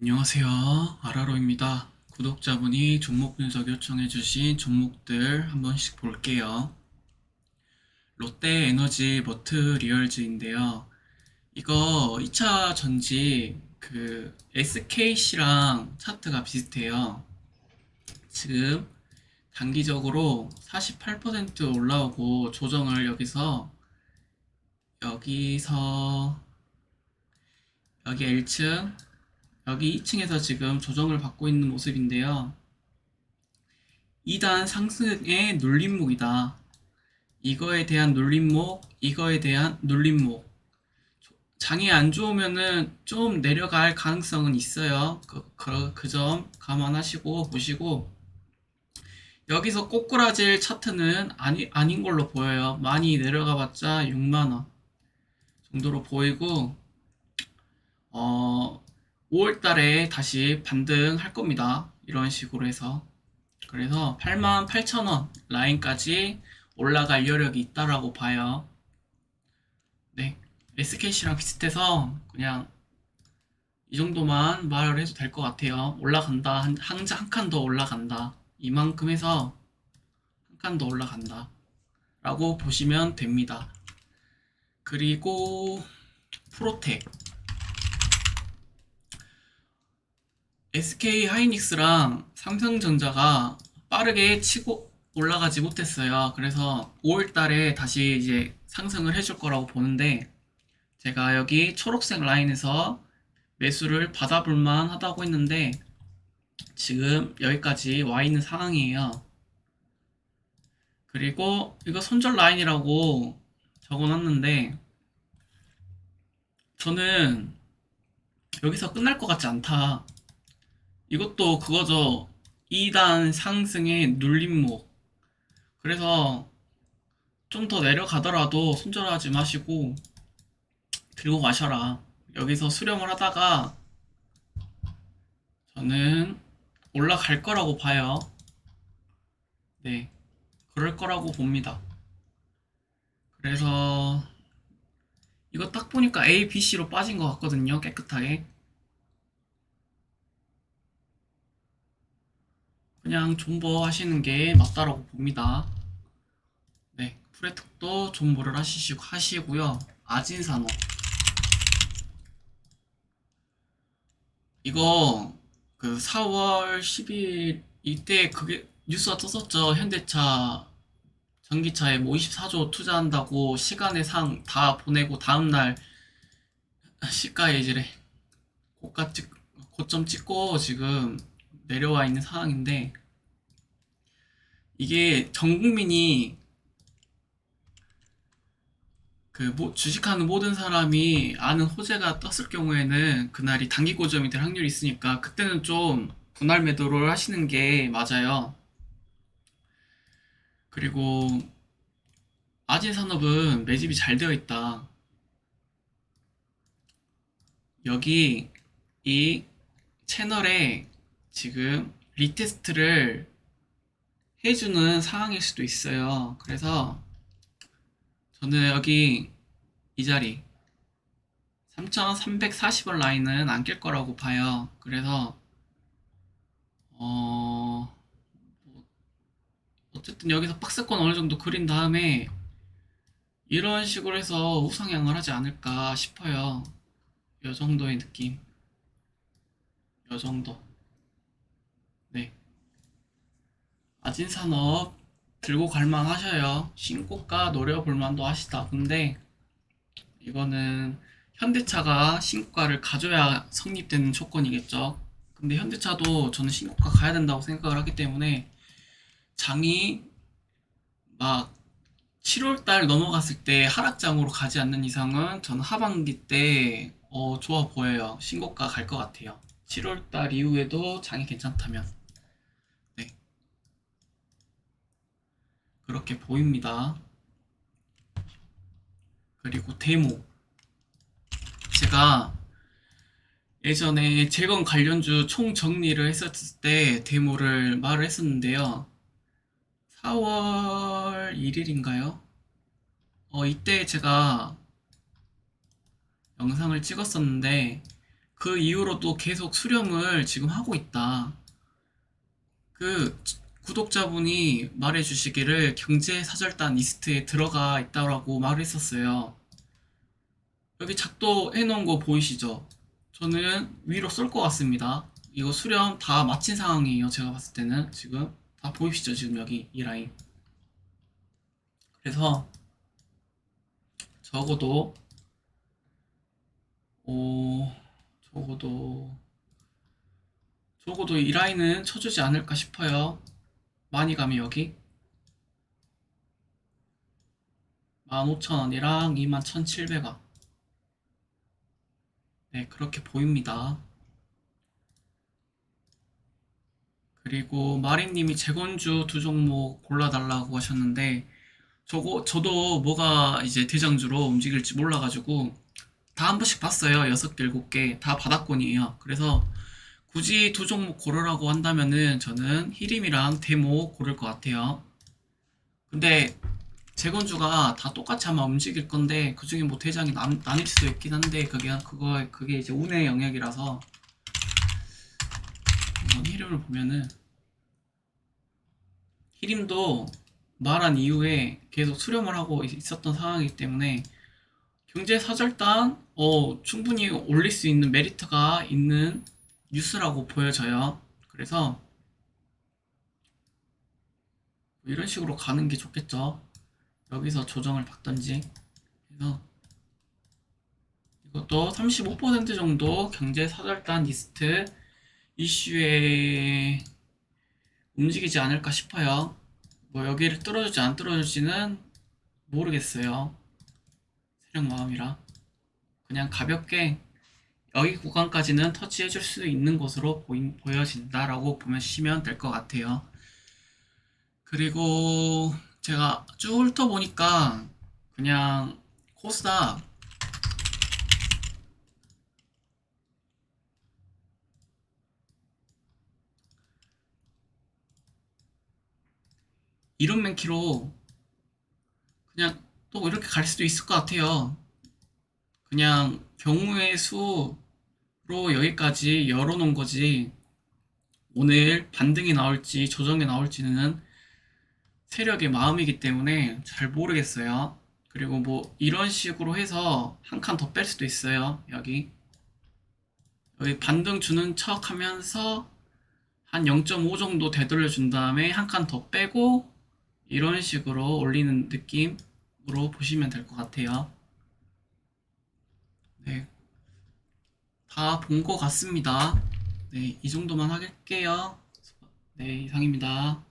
안녕하세요. 아라로입니다. 구독자분이 종목 분석 요청해주신 종목들 한 번씩 볼게요. 롯데 에너지 머트 리얼즈인데요. 이거 2차 전지 그 SKC랑 차트가 비슷해요. 지금 단기적으로 48% 올라오고 조정을 여기서 여기서 여기 L층 여기 2층에서 지금 조정을 받고 있는 모습인데요. 2단 상승의 눌림목이다. 이거에 대한 눌림목, 이거에 대한 눌림목. 장이 안 좋으면은 좀 내려갈 가능성은 있어요. 그, 그, 그 점 감안하시고 보시고. 여기서 꼬꾸라질 차트는 아니, 아닌 걸로 보여요. 많이 내려가 봤자 6만원 정도로 보이고, 어, 5월 달에 다시 반등할 겁니다. 이런 식으로 해서. 그래서 88,000원 라인까지 올라갈 여력이 있다라고 봐요. 네. SKC랑 비슷해서 그냥 이 정도만 말을 해도 될 것 같아요. 올라간다. 한, 한, 한칸더 올라간다. 이만큼 해서 한 칸 더 올라간다. 라고 보시면 됩니다. 그리고 프로텍. SK 하이닉스랑 삼성전자가 빠르게 치고 올라가지 못했어요. 그래서 5월 달에 다시 이제 상승을 해줄 거라고 보는데 제가 여기 초록색 라인에서 매수를 받아볼만 하다고 했는데 지금 여기까지 와 있는 상황이에요. 그리고 이거 손절 라인이라고 적어놨는데 저는 여기서 끝날 것 같지 않다. 이것도 그거죠. 2단 상승의 눌림목. 그래서 좀 더 내려가더라도 손절하지 마시고 들고 가셔라. 여기서 수렴을 하다가 저는 올라갈 거라고 봐요. 네. 그럴 거라고 봅니다. 그래서 이거 딱 보니까 A, B, C로 빠진 것 같거든요. 깨끗하게. 그냥 존버 하시는 게 맞다라고 봅니다. 네, 프레특도 존버를 하시고 하시고요. 아진산업 이거 그 4월 10일 이때 그게 뉴스가 떴었죠. 현대차 전기차에 뭐 24조 투자한다고 시간의 상 다 보내고 다음날 시가에 이제 고가 찍 고점 찍고 지금 내려와 있는 상황인데 이게 전 국민이 그 모- 주식하는 모든 사람이 아는 호재가 떴을 경우에는 그날이 단기 고점이 될 확률이 있으니까 그때는 좀 분할 매도를 하시는 게 맞아요. 그리고 아진 산업은 매집이 잘 되어 있다. 여기 이 채널에 지금 리테스트를 해주는 상황일 수도 있어요. 그래서 저는 여기 이 자리 3340원 라인은 안 깰 거라고 봐요. 그래서 어뭐 어쨌든 여기서 박스권 어느 정도 그린 다음에 이런 식으로 해서 우상향을 하지 않을까 싶어요. 요 정도의 느낌. 요 정도. 네. 아진산업 들고 갈만 하셔요. 신고가 노려볼 만도 하시다. 근데 이거는 현대차가 신고가를 가져야 성립되는 조건이겠죠. 근데 현대차도 저는 신고가 가야 된다고 생각을 하기 때문에 장이 막 7월 달 넘어갔을 때 하락장으로 가지 않는 이상은 저는 하반기 때 어, 좋아 보여요. 신고가 갈 것 같아요. 7월 달 이후에도 장이 괜찮다면. 그렇게 보입니다. 그리고 데모. 제가 예전에 재건 관련주 총 정리를 했었을 때 데모를 말을 했었는데요. 4월 1일인가요? 어, 이때 제가 영상을 찍었었는데 그 이후로도 계속 수렴을 지금 하고 있다. 그 구독자분이 말해 주시기를 경제사절단 리스트에 들어가 있다고 말을 했었어요. 여기 작도해 놓은 거 보이시죠? 저는 위로 쏠 것 같습니다. 이거 수렴 다 마친 상황이에요. 제가 봤을 때는 지금 다 보이시죠? 지금 여기 이 라인. 그래서 적어도 오 적어도 적어도 이 라인은 쳐주지 않을까 싶어요. 많이 가면 여기 15,000원이랑 21,700원 네 그렇게 보입니다. 그리고 마린님이 재건주 두 종목 골라달라고 하셨는데 저거 저도 뭐가 이제 대장주로 움직일지 몰라가지고 다 한 번씩 봤어요. 여섯 개, 일곱 개 다 바닥권이에요. 그래서 굳이 두 종목 고르라고 한다면은 저는 히림이랑 데모 고를 것 같아요. 근데 재건주가 다 똑같이 아마 움직일 건데 그 중에 뭐 대장이 남, 나뉠 수도 있긴 한데 그게 그거 그게 이제 운의 영역이라서 이번 히림을 보면은 히림도 말한 이후에 계속 수렴을 하고 있었던 상황이기 때문에 경제 사절단 어, 충분히 올릴 수 있는 메리트가 있는 뉴스라고 보여져요. 그래서 이런 식으로 가는 게 좋겠죠. 여기서 조정을 받던지. 그래서 이것도 35% 정도 경제 사절단 리스트 이슈에 움직이지 않을까 싶어요. 뭐 여기를 뚫어줄지 안 뚫어줄지는 모르겠어요. 세력 마음이라. 그냥 가볍게 여기 구간까지는 터치해줄 수 있는 것으로 보인, 보여진다라고 보시면 될 것 같아요. 그리고 제가 쭉 훑어보니까 그냥 코스닥 이런 맨키로 그냥 또 이렇게 갈 수도 있을 것 같아요. 그냥 경우의 수로 여기까지 열어놓은 거지. 오늘 반등이 나올지 조정이 나올지는 세력의 마음이기 때문에 잘 모르겠어요. 그리고 뭐 이런 식으로 해서 한 칸 더 뺄 수도 있어요. 여기. 여기 반등 주는 척 하면서 한 0.5 정도 되돌려 준 다음에 한 칸 더 빼고 이런 식으로 올리는 느낌으로 보시면 될 것 같아요. 네. 다 본 것 같습니다. 네, 이 정도만 할게요. 네, 이상입니다.